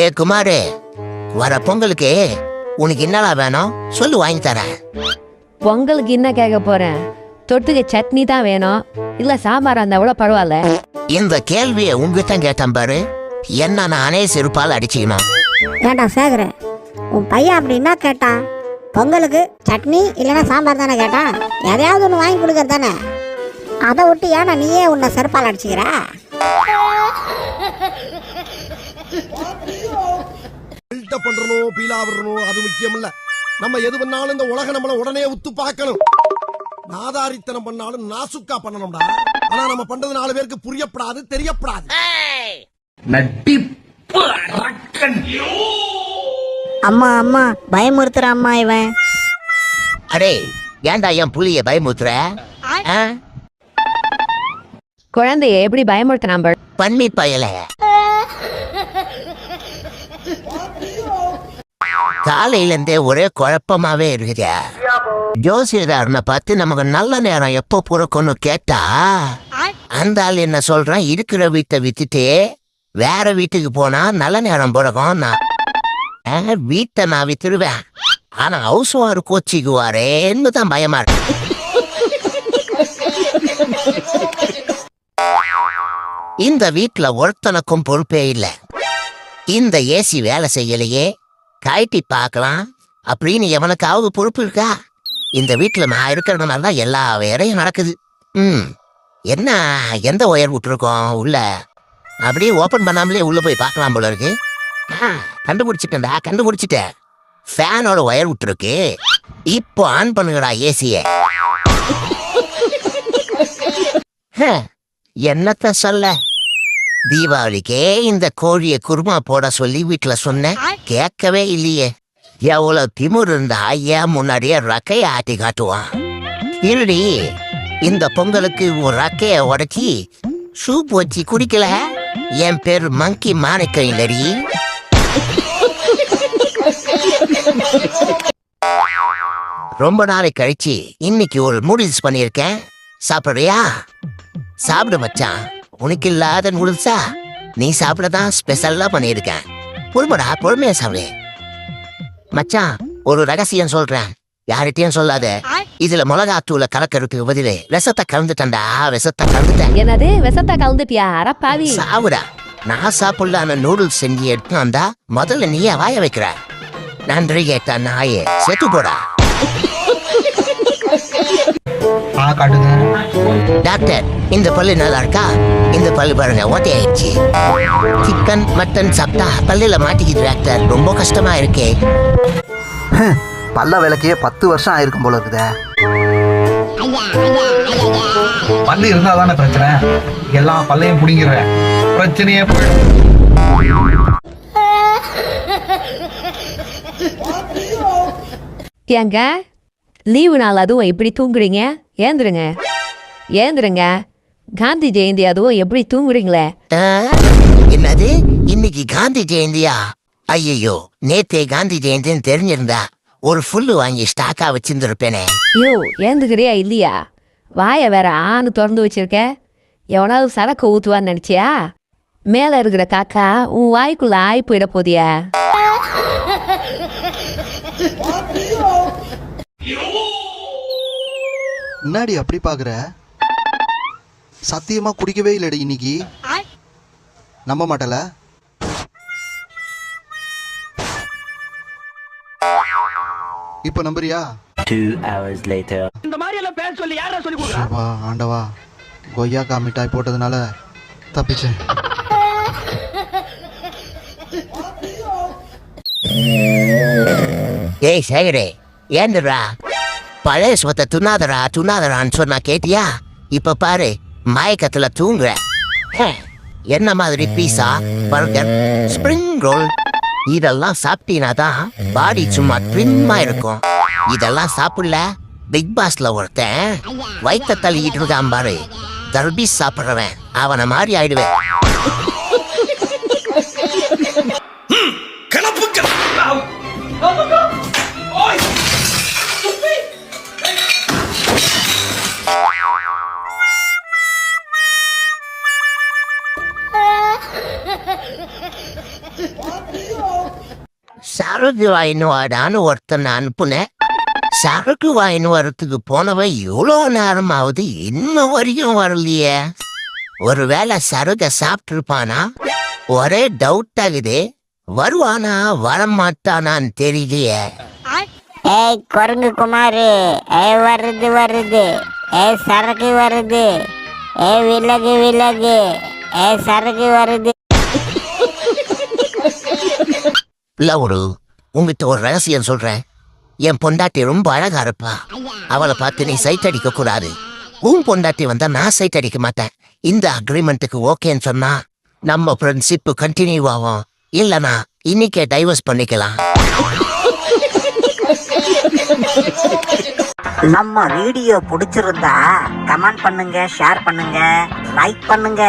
ஏ குமாரு வர பொங்கலுக்கு உனக்கு என்னடா வேணும்? சொல்லு வாங்கி தரேன். பொங்கலுக்கு என்ன கேட்க போறேன்? தொட்டுக்க சட்னி தான் வேணும். இல்ல சாம்பார் இருந்தா கூட பரவாயில்ல. இந்த கேள்வியை உங்ககிட்ட கேட்டேன் பாரு. என்ன நானே செருப்பால் அடிச்சுக்கணும். ஏண்டா சேகர். உன் பையன் அப்படி என்ன கேட்டான்? பொங்கலுக்கு சட்னி இல்லைன்னா சாம்பார் தானே கேட்டான்? எதையாவது ஒன்று வாங்கி கொடுக்கறது தானே? அதை விட்டு ஏன்னா நீயே உன்னை செருப்பால் அடிச்சுக்கிற? பில்டப் பண்றணும் பீலா விடணும் அது முக்கியம் இல்ல நம்ம எது பண்ணாலும் இந்த உலக நம்மள உடனே உத்து பார்க்கணும். நாதாரித்தனம் பண்ணாலும் நாசுக்கா பண்ணணும்டா. ஆனா நம்ம பண்றது நாலு பேருக்கு புரியப்படாது தெரியப்படாது. அம்மா அம்மா பயமுறுத்துற அம்மா இவன். அடே ஏன்டா என் புள்ளிய பயமுத்துற ஆ? குழந்தைய எப்படி பயமுறுத்தினான் பாரு. பன்னி பயல. காலையிலேருந்தே ஒரே குழப்பமாவே இருக்குதா. ஜோசியதாரனை பார்த்து நமக்கு நல்ல நேரம் எப்போ பிறக்கும்னு கேட்டா அந்த ஆள் என்ன சொல்றான் இருக்கிற வீட்டை வித்துட்டு வேற வீட்டுக்கு போனா நல்ல நேரம் பிறக்கும் நான். ஆ, வீட்டை நான் வித்துருவேன். ஆனா ஹவுஸ் வார் கோச்சிக்குவாரேன்னு தான் பயமா இருக்கு. இந்த வீட்டுல ஒருத்தனுக்கும் பொறுப்பே இல்லை. இந்த ஏசி வேலை செய்யலையே. கழட்டி பார்க்கலாம். அப்படின்னு எவனுக்காவது பொறுப்பு இருக்கா? இந்த வீட்டில் நான் இருக்கிறதுனால தான் எல்லா வேலையும் நடக்குது. ம். என்ன எந்த ஒயர் விட்டுருக்கோம் உள்ள? அப்படியே ஓப்பன் பண்ணாமலே உள்ளே போய் பார்க்கலாம் போல இருக்கு. ஆ, கண்டுபிடிச்சிட்டேன்டா கண்டுபிடிச்சிட்டேன். ஃபேனோட ஒயர் விட்டுருக்கு. இப்போ ஆன் பண்ணுங்கடா ஏசிய என்னத்த சொல்ல? தீபாவளிக்கே இந்த கோழியை குருமா போட சொல்லி வீட்டுல சொன்னேன். கேட்கவே இல்லையே. எவ்வளவு திமுர் இருந்தா ஏன் முன்னாடியே ரக்கைய ஆட்டி காட்டுவான். இருடி இந்த பொங்கலுக்கு ஒரு ரக்கைய உடச்சி சூப் வச்சு குடிக்கல? என் பேர் மங்கி மாணிக்கம் இல்லடி. ரொம்ப நாளை கழிச்சு இன்னைக்கு ஒரு நூடுல்ஸ் பண்ணியிருக்கேன். சாப்பிடுறியா? சாப்பிடு மச்சான். உனக்கு இல்லாத நூடுல்ஸா நீ சாப்பிட தான் ஸ்பெஷலா பண்ணியிருக்கேன். பொறுமடா பொறுமையா சாப்பிடு. மச்சான் ஒரு ரகசியம் சொல்றேன். யார்கிட்டயும் சொல்லாத. இதுல மிளகாத்தூள கலக்கறதுக்கு பதிலு விஷத்தை கலந்துட்டேன்டா விஷத்தை கலந்துட்டேன். என்னது விஷத்தை கலந்துட்டியா? அட பாவி சாவுடா. நான் சாப்பிடலான நூடுல்ஸ் செஞ்சு எடுத்து வந்தா முதல்ல நீயே வாய வைக்கிற. நன்றி கேட்டா நாயே செத்து போடா. ஆ காட்டுங்க. டாக்டர் இந்த பல்லு நல்லா இருக்கா? இந்த பல்லு பாருங்க ஓட்டையாயிடுச்சு சிக்கன் மட்டன் சாப்பிட்டா பல்லுல மாட்டிக்கிது டாக்டர். ரொம்ப கஷ்டமா இருக்கே. பல்ல விளக்கையே பத்து வருஷம் ஆயிருக்கும் போல இருக்குதே. பல்லு இருந்தா தானே பிரச்சனை? எல்லா பல்லையும் பிடிங்கிறேன் பிரச்சனையே போயிடும். ஏங்க லீவு நாள் அதுவும் எப்படி தூங்குறீங்க? ஏந்துருங்க. ஏந்துருங்க. காந்தி ஜெயந்தி அதுவும் எப்படி தூங்குறீங்களே? ஆ? என்னது? இன்னைக்கு காந்தி ஜெயந்தியா? ஐயோ நேத்தே காந்தி ஜெயந்தின்னு தெரிஞ்சிருந்தா ஒரு ஃபுல்லு வாங்கி ஸ்டாக்கா வச்சிருந்திருப்பேனே. ஐயோ ஏந்துக்கிறியா இல்லையா? வாயை வேற ஆணு திறந்து வச்சிருக்க. எவனாவது சரக்கு ஊத்துவான்னு நினைச்சியா? மேல இருக்கிற காக்கா உன் வாய்க்குள்ள ஆய் போயிட போதியா? முன்னாடி அப்படி பாக்குற? சத்தியமா குடிக்கவே இல்லடி இன்னைக்கு. நம்ப மாட்டல? இப்ப நம்புறியா? அப்பா, ஆண்டவா. கொய்யாக்கா மிட்டாய் போட்டதுனால தப்பிச்சேன். ஏய் சேகரே ஏந்துடா பழைய சொத்தை துண்ணாதடா துண்ணாதடான்னு சொன்னா கேட்டியா? இப்ப பாரு மயக்கத்துல தூங்குற. ஹே, என்ன மாதிரி பீஸா? பர்கர் ஸ்ப்ரிங் ரோல் இதெல்லாம் சாப்பிட்டீனா தான் பாடி சும்மா ட்ரிம்மா இருக்கும் இதெல்லாம் சாப்பிடல பிக் பாஸ்ல ஒருத்தன் வயிற்ற தள்ளிக்கிட்டு இருக்கான் பாரு. தர்பீஸ் சாப்பிடுறவன் அவனை மாதிரி ஆயிடுவேன். சரக்கு வாயின்னு வாடான்னு ஒருத்தன் அனுப்புனேன். சரக்கு வாயின்னு வரத்துக்கு போனவன் இவ்வளோ நேரம் ஆகுது இன்னும் வரையும் வரலையே. ஒருவேளை சரக சாப்பிட்டுருப்பானா? ஒரே டவுட் ஆகுது. வருவானா வரமாட்டானான்னு தெரியலையே. ஏய் குரங்கு குமாரு. ஏய் வருது வருது. ஏய் சரக்கு வருது. ஏய் விலகு விலகு. ஏய் சரக்கு வருது. ஒரு உங்ககிட்ட ஒரு ரகசியம் சொல்றேன். என் பொண்டாட்டி ரொம்ப அழகா இருப்பா. அவளை பார்த்து நீ சைட் அடிக்க கூடாது. உன் பொண்டாட்டி வந்தா நான் சைட் அடிக்க மாட்டேன். இந்த அக்ரிமெண்ட்டுக்கு ஓகேன்னு சொன்னா நம்ம ஃப்ரெண்ட்ஷிப் கண்டினியூ ஆகும். இல்லனா இன்னைக்கே டைவர்ஸ் பண்ணிக்கலாம். நம்ம வீடியோ பிடிச்சிருந்தா கமெண்ட் பண்ணுங்க ஷேர் பண்ணுங்க லைக் பண்ணுங்க.